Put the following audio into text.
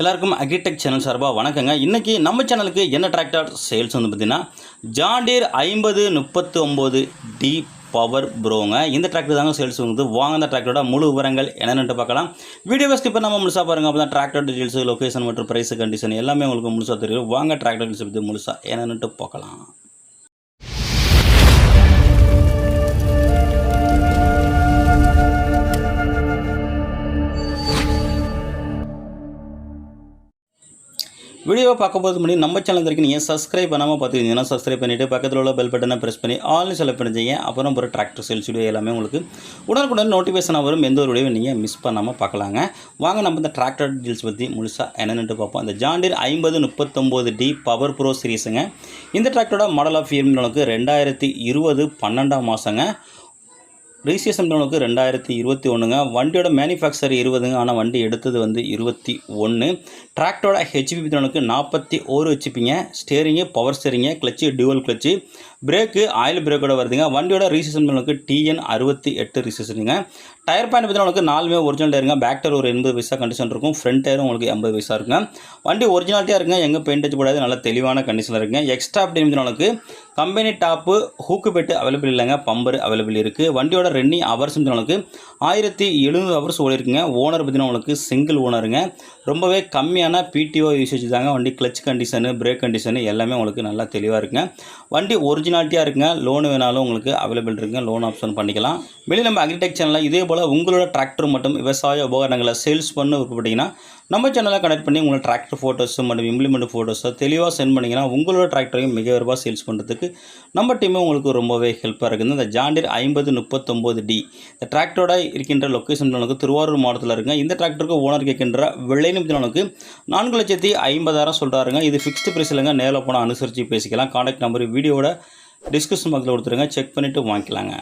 எல்லாருக்கும் agritech channel சார்பாக வணக்கங்க. இன்றைக்கி நம்ம சேனலுக்கு என்ன டிராக்டர் சேல்ஸ் வந்து பார்த்திங்கன்னா ஜாண்டீர் ஐம்பது முப்பத்து ஒம்பது டி பவர் ப்ரோங்க இந்த டிராக்டர் தாங்க சேல்ஸ் வந்து. வாங்க அந்த டிராக்டரோட முழு விவரங்கள் என்னென்னு பார்க்கலாம். வீடியோ ஸ்கிப் நம்ம முழுசாக பாருங்கள் அப்போ தான் டிராக்டர் டீட்டெயில்ஸ் லொக்கேஷன் மற்றும் ப்ரைஸ் கண்டிஷன் எல்லாமே உங்களுக்கு முழுசாக தெரியும். வாங்க டிராக்டர் டீட்டெயில்ஸ் பற்றி முழுசாக என்னென்னுட்டு பார்க்கலாம். வீடியோவை பார்க்கும்போது முன்னாடி நம்ம சேனல் வரைக்கும் நீங்கள் சப்ஸ்கிரைப் பண்ணாமல் பார்த்துக்கிங்கன்னா சப்ஸ்கிரைப் பண்ணிவிட்டு பக்கத்தில் உள்ள பெல் பட்டனை ப்ரெஸ் பண்ணி ஆல்னு செலக்ட் பண்ணிச்சிங்க அப்புறம் ஒரு டிராக்டர் சேல்ஸ் வீடியோ எல்லாமே உங்களுக்கு உடனுக்குடன் நோட்டிஃபிகேஷனாக வரும். எந்த ஒரு வீடியோ நீங்கள் மிஸ் பண்ணாமல் பார்க்கலாங்க. வாங்க நம்ம இந்த டிராக்டர் டீல்ஸ் பற்றி முழுசாக என்னென்னு பார்ப்போம். இந்த ஜாண்டீர் ஐம்பது முப்பத்தொம்போது டி பவர் ப்ரோ சீரீஸுங்க இந்த டிராக்டரோட மாடல் ஆஃப் இயர் உங்களுக்கு ரெண்டாயிரத்தி இருபது பன்னெண்டாம் மாதங்க ரிஜிஸ்ட்ரேஷன் உங்களுக்கு ரெண்டாயிரத்தி இருபத்தி ஒன்றுங்க வண்டியோட மேனுஃபேக்சர் இருபதுங்க. ஆனால் வண்டி எடுத்தது வந்து இருபத்தி ஒன்று டிராக்டரோட ஹெச்பி தவனுக்கு நாற்பத்தி ஓரு வச்சுப்பீங்க steering power steering clutch dual clutch brake oil பிரேக்கோட வருதுங்க. வண்டியோட ரிஜிஸ்ட்ரேஷன் உங்களுக்கு டிஎன் அறுபத்தி எட்டு ரிஜிஸ்ட்ரேஷனுங்க. டயர் பாயிண்ட் பற்றி உங்களுக்கு நாலுமே ஒரிஜினல் டயருங்க பேக் டயர் ஒரு எண்பது பைசா கண்டிஷன் இருக்கும். ஃப்ரண்ட் டயரும் உங்களுக்கு எண்பது பைசா இருக்குங்க. வண்டி ஒரிஜினாலிட்டியாக இருக்குங்க. எங்கே பெயிண்ட் அடிச்சு கூடாது நல்ல தெளிவான கண்டிஷனில் இருக்குங்க. எக்ஸ்ட்ரா அப்படின்னு உங்களுக்கு company top hook bed available இல்லைங்க. பம்பர் அவைலபிள் இருக்குது வண்டியோட ரன்னிங் ஹவர்ஸ் உங்களுக்கு ஆயிரத்தி எழுநூறு ஹவர்ஸ் ஓடிருக்குங்க ஓனர் பார்த்தீங்கன்னா உங்களுக்கு சிங்கிள் ஓனருங்க ரொம்பவே கம்மியான பிடிஓ யூசேஜ் தாங்க. வண்டி கிளச் கண்டிஷனு பிரேக் கண்டிஷனு எல்லாமே உங்களுக்கு நல்லா தெளிவாக இருக்குங்க. வண்டி ஒரிஜினாலிட்டியாக இருக்குங்க. லோன் வேணாலும் உங்களுக்கு அவைலபிள் இருக்குங்க. லோன் ஆப்ஷன் பண்ணிக்கலாம். வெளியில் நம்ம அக்ரிடெக் சேனலில் இதே போல் உங்களோட டிராக்டர் மற்றும் விவசாய உபகரணங்களை சேல்ஸ் பண்ண விருப்பப்பட்டீங்கன்னா நம்ம சேனலை கனெக்ட் பண்ணி உங்களோட டிராக்டர் ஃபோட்டோஸு மற்றும் இம்ப்ளிமெண்ட் ஃபோட்டோஸை தெளிவாக சென்ட் பண்ணிங்கன்னா உங்களோட டிராக்டரையும் மிக விரைவாக சேல்ஸ் பண்ணுறதுக்கு நம்ம டீமே உங்களுக்கு ரொம்பவே ஹெல்ப்பாக இருக்குது. இந்த ஜாண்டியர் ஐம்பது முப்பத்தொம்போது டி இந்த டிராக்டரோட இருக்கின்ற லொக்கேஷன் உங்களுக்கு திருவாரூர் மாவட்டத்தில் இருக்குங்க. இந்த டிராக்டருக்கு ஓனர் கேட்கின்ற விலை நிமிடங்களுக்கு நான்கு லட்சத்தி ஐம்பதாயிரம் சொல்கிறாருங்க இது ஃபிக்ஸ்டு ப்ரைஸ் இல்லைங்க. நேரில் போனால் அனுசரித்து பேசிக்கலாம். காண்டாக்ட் நம்பர் வீடியோட டிஸ்கிரிப்ஷன் பாக்ஸில் கொடுத்துருங்க. செக் பண்ணிவிட்டு வாங்கிக்கலாங்க.